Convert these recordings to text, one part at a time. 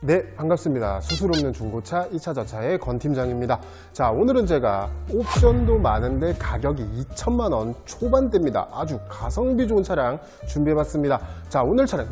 네, 반갑습니다. 수술 없는 중고차 2차 저차의 권 팀장입니다. 자, 오늘은 제가 옵션도 많은데 가격이 2천만 원 초반대입니다. 아주 가성비 좋은 차량 준비해 봤습니다. 자, 오늘 차량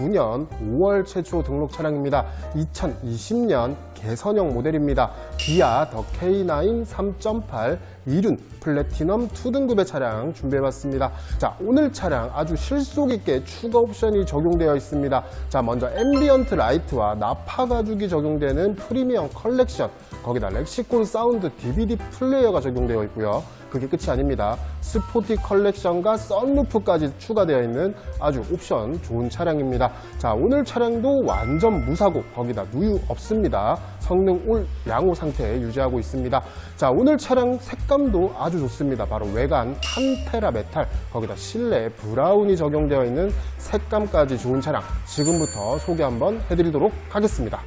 2019년 5월 최초 등록 차량입니다. 2020년 개선형 모델입니다. 기아 더 K9 3.8 이륜 플래티넘 2등급의 차량 준비해봤습니다. 자, 오늘 차량 아주 실속 있게 추가 옵션이 적용되어 있습니다. 자, 먼저 앰비언트 라이트와 나파 가죽이 적용되는 프리미엄 컬렉션, 거기다 렉시콘 사운드 DVD 플레이어가 적용되어 있고요. 그게 끝이 아닙니다. 스포티 컬렉션과 썬루프까지 추가되어 있는 아주 옵션 좋은 차량입니다. 자, 오늘 차량도 완전 무사고 거기다 누유 없습니다. 성능 올 양호 상태 유지하고 있습니다. 자, 오늘 차량 색감도 아주 좋습니다. 바로 외관 판테라 메탈, 거기다 실내 브라운이 적용되어 있는 색감까지 좋은 차량 지금부터 소개 한번 해드리도록 하겠습니다.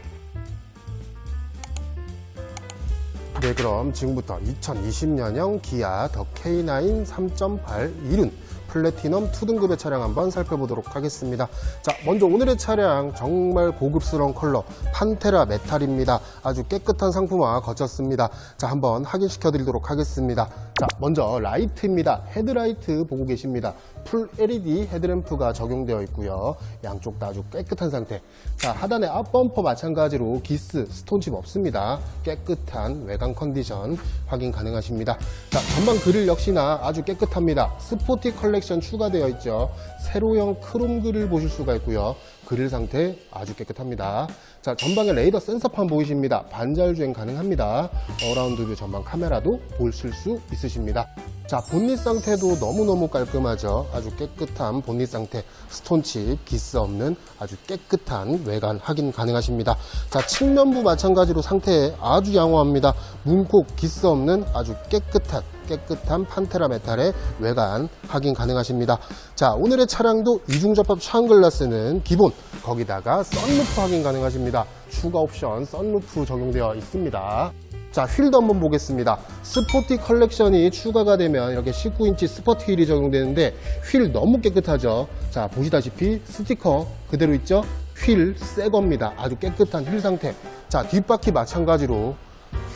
네, 그럼 지금부터 2020년형 기아 더 K9 3.8 이륜 플래티넘 2등급의 차량 한번 살펴보도록 하겠습니다. 자, 먼저 오늘의 차량 정말 고급스러운 컬러 판테라 메탈입니다. 아주 깨끗한 상품화 거쳤습니다. 자, 한번 확인시켜 드리도록 하겠습니다. 자, 먼저 라이트입니다. 헤드라이트 보고 계십니다. 풀 LED 헤드램프가 적용되어 있고요. 양쪽 다 아주 깨끗한 상태. 자, 하단의 앞범퍼 마찬가지로 기스, 스톤칩 없습니다. 깨끗한 외관 컨디션 확인 가능하십니다. 자, 전방 그릴 역시나 아주 깨끗합니다. 스포티 컬렉션 추가되어 있죠. 세로형 크롬 그릴 보실 수가 있고요. 그릴 상태 아주 깨끗합니다. 자, 전방에 레이더 센서판 보이십니다. 반절 주행 가능합니다. 어라운드 뷰 전방 카메라도 보실 수 있으십니다. 자, 본닛 상태도 너무너무 깔끔하죠. 아주 깨끗한 본닛 상태, 스톤칩, 기스 없는 아주 깨끗한 외관 확인 가능하십니다. 자, 측면부 마찬가지로 상태 아주 양호합니다. 문콕, 기스 없는 아주 깨끗한 깨끗한 판테라 메탈의 외관 확인 가능하십니다. 자, 오늘의 차량도 이중접합 차은글라스는 기본, 거기다가 썬루프 확인 가능하십니다. 추가 옵션 썬루프 적용되어 있습니다. 자, 휠도 한번 보겠습니다. 스포티 컬렉션이 추가가 되면 이렇게 19인치 스포티 휠이 적용되는데 휠 너무 깨끗하죠. 자, 보시다시피 스티커 그대로 있죠? 휠 새 겁니다. 아주 깨끗한 휠 상태. 자, 뒷바퀴 마찬가지로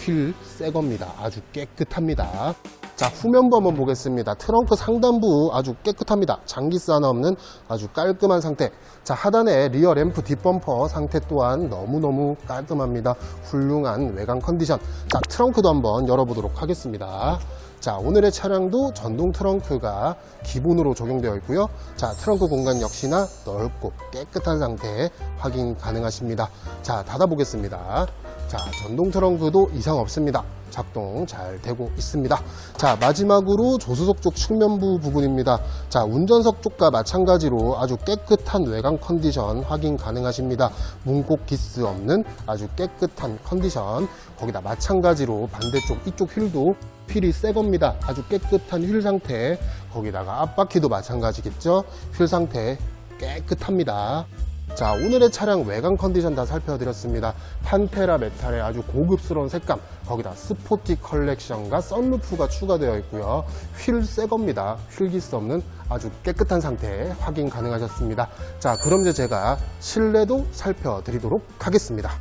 휠 새 겁니다. 아주 깨끗합니다. 자, 후면부 한번 보겠습니다. 트렁크 상단부 아주 깨끗합니다. 장기스 하나 없는 아주 깔끔한 상태. 자, 하단에 리어 램프 뒷범퍼 상태 또한 너무너무 깔끔합니다. 훌륭한 외관 컨디션. 자, 트렁크도 한번 열어보도록 하겠습니다. 자, 오늘의 차량도 전동 트렁크가 기본으로 적용되어 있고요. 자, 트렁크 공간 역시나 넓고 깨끗한 상태 확인 가능하십니다. 자, 닫아 보겠습니다. 자, 전동 트렁크도 이상 없습니다. 작동 잘 되고 있습니다. 자, 마지막으로 조수석 쪽 측면부 부분입니다. 자, 운전석 쪽과 마찬가지로 아주 깨끗한 외관 컨디션 확인 가능하십니다. 문콕 기스 없는 아주 깨끗한 컨디션. 거기다 마찬가지로 반대쪽 이쪽 휠도 휠이 새 겁니다. 아주 깨끗한 휠 상태. 거기다가 앞바퀴도 마찬가지겠죠? 휠 상태 깨끗합니다. 자, 오늘의 차량 외관 컨디션 다 살펴드렸습니다. 판테라 메탈의 아주 고급스러운 색감, 거기다 스포티 컬렉션과 썬루프가 추가되어 있고요. 휠 새 겁니다. 휠기스 없는 아주 깨끗한 상태 확인 가능하셨습니다. 자, 그럼 이제 제가 실내도 살펴드리도록 하겠습니다.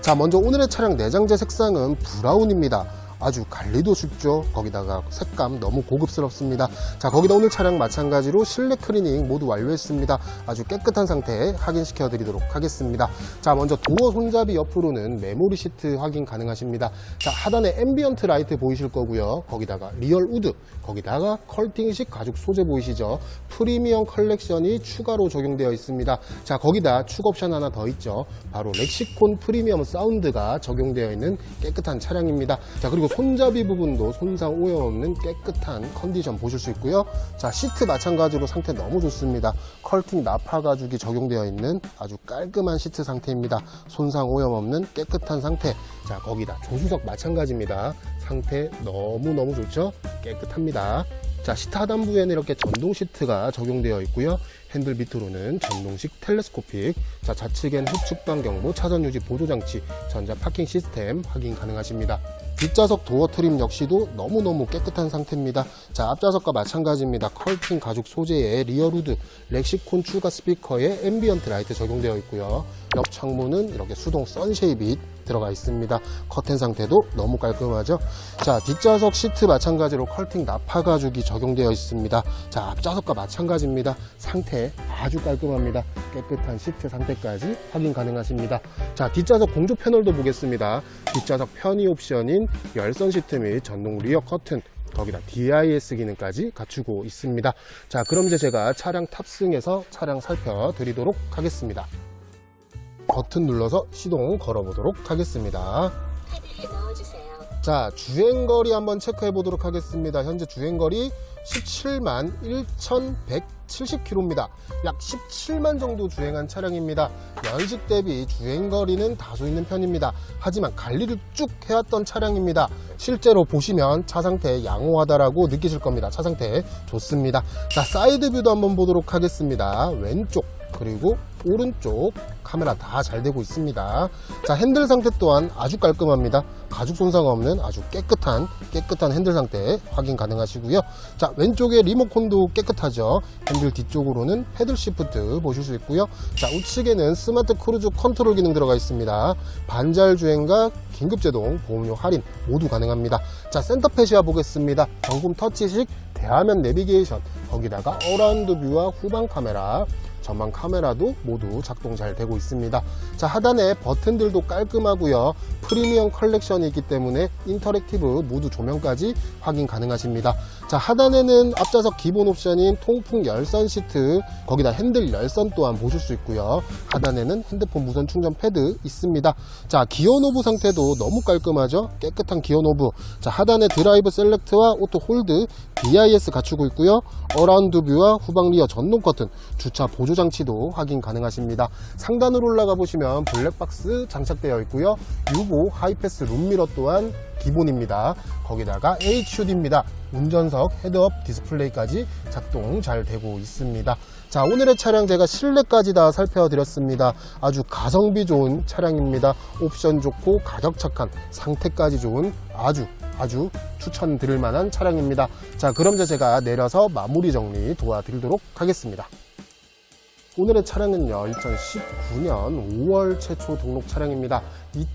자, 먼저 오늘의 차량 내장재 색상은 브라운입니다. 아주 관리도 쉽죠. 거기다가 색감 너무 고급스럽습니다. 자, 거기다 오늘 차량 마찬가지로 실내 클리닝 모두 완료했습니다. 아주 깨끗한 상태 확인시켜 드리도록 하겠습니다. 자, 먼저 도어 손잡이 옆으로는 메모리 시트 확인 가능하십니다. 자, 하단에 앰비언트 라이트 보이실 거고요. 거기다가 리얼 우드, 거기다가 컬팅식 가죽 소재 보이시죠? 프리미엄 컬렉션이 추가로 적용되어 있습니다. 자, 거기다 추가 옵션 하나 더 있죠. 바로 렉시콘 프리미엄 사운드가 적용되어 있는 깨끗한 차량입니다. 자, 그리고 손잡이 부분도 손상 오염 없는 깨끗한 컨디션 보실 수 있고요. 자, 시트 마찬가지로 상태 너무 좋습니다. 컬팅 나파 가죽이 적용되어 있는 아주 깔끔한 시트 상태입니다. 손상 오염 없는 깨끗한 상태. 자, 거기다 조수석 마찬가지입니다. 상태 너무너무 좋죠? 깨끗합니다. 자, 시트 하단부에는 이렇게 전동 시트가 적용되어 있고요. 핸들 밑으로는 전동식 텔레스코픽, 자, 좌측엔 후측방 경보, 차선 유지 보조 장치, 전자 파킹 시스템 확인 가능하십니다. 뒷좌석 도어 트림 역시도 너무너무 깨끗한 상태입니다. 자, 앞좌석과 마찬가지입니다. 컬팅 가죽 소재의 리어루드 렉시콘 추가 스피커에 앰비언트 라이트 적용되어 있고요. 옆 창문은 이렇게 수동 선쉐이빗 들어가 있습니다. 커튼 상태도 너무 깔끔하죠. 자, 뒷좌석 시트 마찬가지로 컬팅 나파 가죽이 적용되어 있습니다. 자, 앞좌석과 마찬가지입니다. 상태 아주 깔끔합니다. 깨끗한 시트 상태까지 확인 가능하십니다. 자, 뒷좌석 공조 패널도 보겠습니다. 뒷좌석 편의 옵션인 열선 시트 및 전동 리어 커튼 거기다 DIS 기능까지 갖추고 있습니다. 자, 그럼 이제 제가 차량 탑승해서 차량 살펴드리도록 하겠습니다. 버튼 눌러서 시동 걸어보도록 하겠습니다. 넣어주세요. 자, 주행거리 한번 체크해 보도록 하겠습니다. 현재 주행거리 17만 1,170km입니다. 약 17만 정도 주행한 차량입니다. 연식 대비 주행거리는 다소 있는 편입니다. 하지만 관리를 쭉 해왔던 차량입니다. 실제로 보시면 차 상태 양호하다라고 느끼실 겁니다. 차 상태 좋습니다. 자, 사이드 뷰도 한번 보도록 하겠습니다. 왼쪽 그리고 오른쪽 카메라 다 잘 되고 있습니다. 자, 핸들 상태 또한 아주 깔끔합니다. 가죽 손상 없는 아주 깨끗한 깨끗한 핸들 상태 확인 가능하시고요. 자, 왼쪽에 리모컨도 깨끗하죠. 핸들 뒤쪽으로는 패들 시프트 보실 수 있고요. 자, 우측에는 스마트 크루즈 컨트롤 기능 들어가 있습니다. 반잘 주행과 긴급 제동, 보험료 할인 모두 가능합니다. 자, 센터 패시아 보겠습니다. 정품 터치식 대화면 내비게이션 거기다가 어라운드 뷰와 후방 카메라 전방 카메라도 모두 작동 잘 되고 있습니다. 자, 하단에 버튼들도 깔끔하고요. 프리미엄 컬렉션이기 때문에 인터랙티브 모두 조명까지 확인 가능하십니다. 자, 하단에는 앞좌석 기본 옵션인 통풍 열선 시트, 거기다 핸들 열선 또한 보실 수 있고요. 하단에는 핸드폰 무선 충전 패드 있습니다. 자, 기어 노브 상태도 너무 깔끔하죠? 깨끗한 기어 노브. 자, 하단에 드라이브 셀렉트와 오토 홀드, BIS 갖추고 있고요. 어라운드 뷰와 후방 리어 전동 커튼, 주차 보조 장치도 확인 가능하십니다. 상단으로 올라가 보시면 블랙박스 장착되어 있고요. 유보 하이패스 룸미러 또한 기본입니다. 거기다가 HUD입니다. 운전석 헤드업 디스플레이까지 작동 잘 되고 있습니다. 자, 오늘의 차량 제가 실내까지 다 살펴드렸습니다. 아주 가성비 좋은 차량입니다. 옵션 좋고 가격 착한 상태까지 좋은 아주 아주 추천드릴 만한 차량입니다. 자, 그럼 이제 제가 내려서 마무리 정리 도와드리도록 하겠습니다. 오늘의 차량은요, 2019년 5월 최초 등록 차량입니다.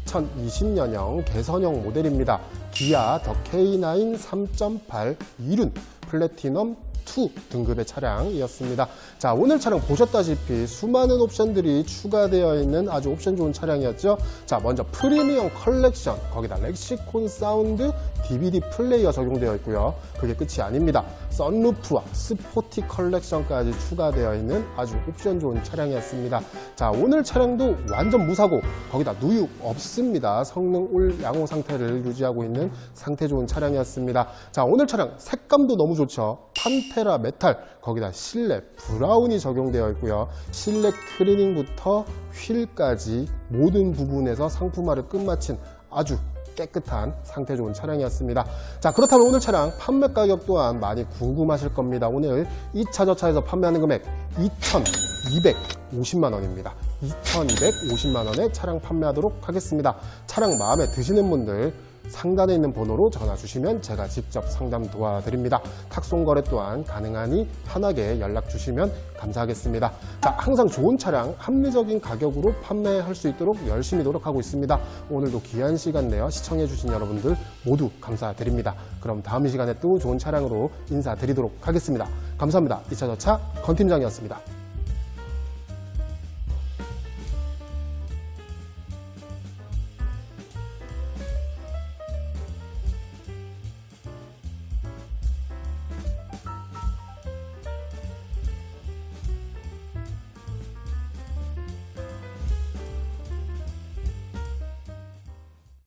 2020년형 개선형 모델입니다. 기아 더 K9 3.8 이륜 플래티넘 2 등급의 차량이었습니다. 자, 오늘 차량 보셨다시피 수많은 옵션들이 추가되어 있는 아주 옵션 좋은 차량이었죠. 자, 먼저 프리미엄 컬렉션, 거기다 렉시콘 사운드 DVD 플레이어 적용되어 있고요. 그게 끝이 아닙니다. 썬루프와 스포티 컬렉션까지 추가되어 있는 아주 옵션 좋은 차량이었습니다. 자, 오늘 차량도 완전 무사고 거기다 누유 없습니다. 성능 올 양호 상태를 유지하고 있는 상태 좋은 차량이었습니다. 자, 오늘 차량 색감도 너무 좋죠. 판 테라 메탈 거기다 실내 브라운이 적용되어 있고요. 실내 클리닝부터 휠까지 모든 부분에서 상품화를 끝마친 아주 깨끗한 상태 좋은 차량이었습니다. 자, 그렇다면 오늘 차량 판매 가격 또한 많이 궁금하실 겁니다. 오늘 2차 저차에서 판매하는 금액 2,250만 원입니다. 2,250만 원에 차량 판매하도록 하겠습니다. 차량 마음에 드시는 분들 상단에 있는 번호로 전화 주시면 제가 직접 상담 도와드립니다. 탁송 거래 또한 가능하니 편하게 연락 주시면 감사하겠습니다. 자, 항상 좋은 차량 합리적인 가격으로 판매할 수 있도록 열심히 노력하고 있습니다. 오늘도 귀한 시간 내어 시청해 주신 여러분들 모두 감사드립니다. 그럼 다음 이 시간에 또 좋은 차량으로 인사드리도록 하겠습니다. 감사합니다. 2차 저차 건 팀장이었습니다.